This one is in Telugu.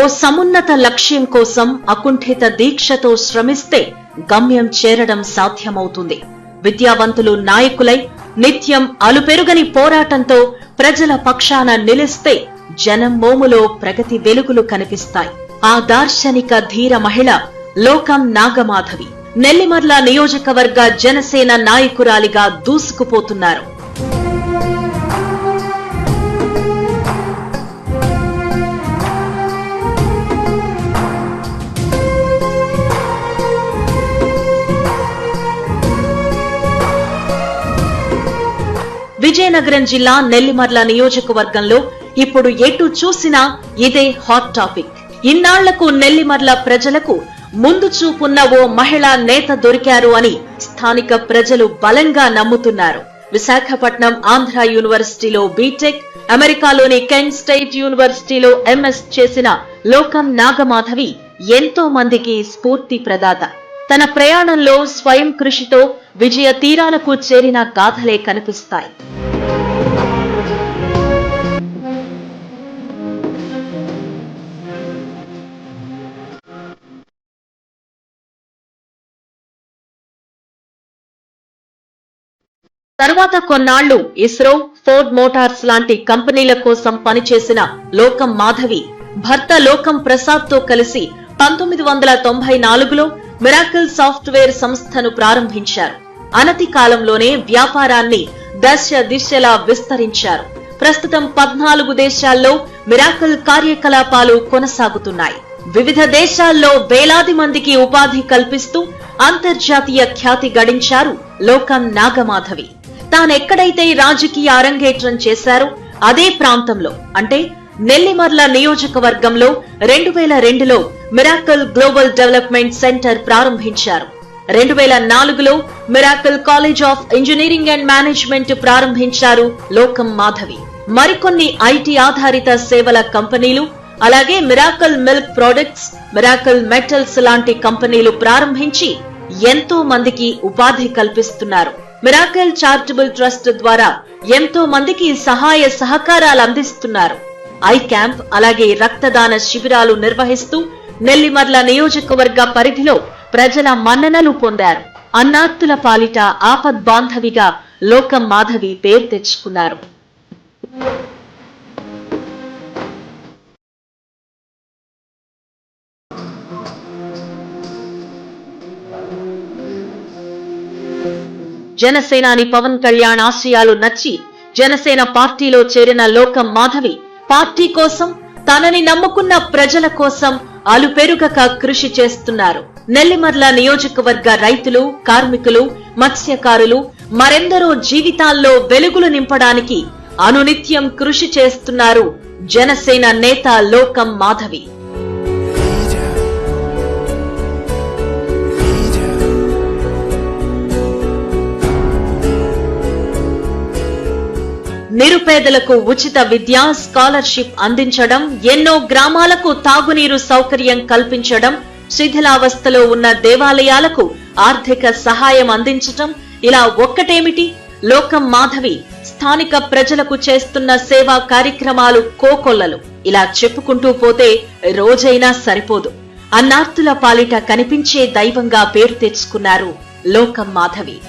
ఓ సమున్నత లక్ష్యం కోసం అకుంఠిత దీక్షతో శ్రమిస్తే గమ్యం చేరడం సాధ్యమవుతుంది. విద్యావంతులు నాయకులై నిత్యం అలుపెరుగని పోరాటంతో ప్రజల పక్షాన నిలిస్తే జనం మోములో ప్రగతి వెలుగులు కనిపిస్తాయి. ఆ దార్శనిక ధీర మహిళ లోకం నాగమాధవి. నెల్లిమర్ల నియోజకవర్గ జనసేన నాయకురాలిగా దూసుకుపోతున్నారు. విజయనగరం జిల్లా నెల్లిమర్ల నియోజకవర్గంలో ఇప్పుడు ఎటు చూసినా ఇదే హాట్ టాపిక్ ఇన్నాళ్ళకు నెల్లిమర్ల ప్రజలకు ముందు చూపున్న ఓ మహిళా నేత దొరికారు అని స్థానిక ప్రజలు బలంగా నమ్ముతున్నారు. విశాఖపట్నం ఆంధ్ర యూనివర్సిటీలో బీటెక్ అమెరికాలోని కెన్ స్టేట్ యూనివర్సిటీలో ఎంఎస్ చేసిన లోకం నాగమాధవి ఎంతో మందికి స్ఫూర్తి ప్రదాత. తన ప్రయాణంలో స్వయం కృషితో విజయ తీరాలకు చేరిన గాథలే కనిపిస్తాయి. తర్వాత కొన్నాళ్ళు ఇస్రో ఫోర్డ్ మోటార్స్ లాంటి కంపెనీల కోసం పనిచేసిన లోకం మాధవి భర్త లోకం ప్రసాద్తో కలిసి పంతొమ్మిది వందల తొంభై నాలుగులో మిరాకిల్ సాఫ్ట్వేర్ సంస్థను ప్రారంభించారు. అనతి కాలంలోనే వ్యాపారాన్ని దశ దిశలా విస్తరించారు. ప్రస్తుతం పద్నాలుగు దేశాల్లో మిరాకల్ కార్యకలాపాలు కొనసాగుతున్నాయి. వివిధ దేశాల్లో వేలాది మందికి ఉపాధి కల్పిస్తూ అంతర్జాతీయ ఖ్యాతి గడించారు లోకం నాగమాధవి. తానెక్కడైతే రాజకీయ అరంగేట్రం చేశారో అదే ప్రాంతంలో అంటే నెల్లిమర్ల నియోజకవర్గంలో రెండు వేల రెండులో మిరాకల్ గ్లోబల్ డెవలప్మెంట్ సెంటర్ ప్రారంభించారు. రెండు వేల నాలుగులో miracle college of engineering and management ప్రారంభించారు లోకం మాధవి. మరికొన్ని ఐటీ ఆధారిత సేవల కంపెనీలు అలాగే miracle milk products miracle metals లాంటి కంపెనీలు ప్రారంభించి ఎంతో మందికి ఉపాధి కల్పిస్తున్నారు. మిరాకల్ చారిటబుల్ ట్రస్ట్ ద్వారా ఎంతో మందికి సహాయ సహకారాలు అందిస్తున్నారు. ఐ క్యాంప్ అలాగే రక్తదాన శిబిరాలు నిర్వహిస్తూ నెల్లిమర్ల నియోజకవర్గ పరిధిలో ప్రజల మన్ననలు పొందారు. అన్నార్తుల పాలిట ఆపద్ బాంధవిగా లోకం మాధవి పేరు తెచ్చుకున్నారు. జనసేనాని పవన్ కళ్యాణ్ ఆశయాలు నచ్చి జనసేన పార్టీలో చేరిన లోకం మాధవి పార్టీ కోసం తనని నమ్ముకున్న ప్రజల కోసం అలుపెరుగక కృషి చేస్తున్నారు. నెల్లిమర్ల నియోజకవర్గ రైతులు కార్మికులు మత్స్యకారులు మరెందరో జీవితాల్లో వెలుగులు నింపడానికి అనునిత్యం కృషి చేస్తున్నారు జనసేన నేత లోకం మాధవి. నిరుపేదలకు ఉచిత విద్య స్కాలర్షిప్ అందించడం ఎన్నో గ్రామాలకు తాగునీరు సౌకర్యం కల్పించడం శిథిలావస్థలో ఉన్న దేవాలయాలకు ఆర్థిక సహాయం అందించటం ఇలా ఒక్కటేమిటి? లోకం మాధవి స్థానిక ప్రజలకు చేస్తున్న సేవా కార్యక్రమాలు కోకొల్లలు. ఇలా చెప్పుకుంటూ పోతే రోజైనా సరిపోదు. అన్నార్తుల పాలిట కనిపించే దైవంగా పేరు తెచ్చుకున్నారు లోకం మాధవి.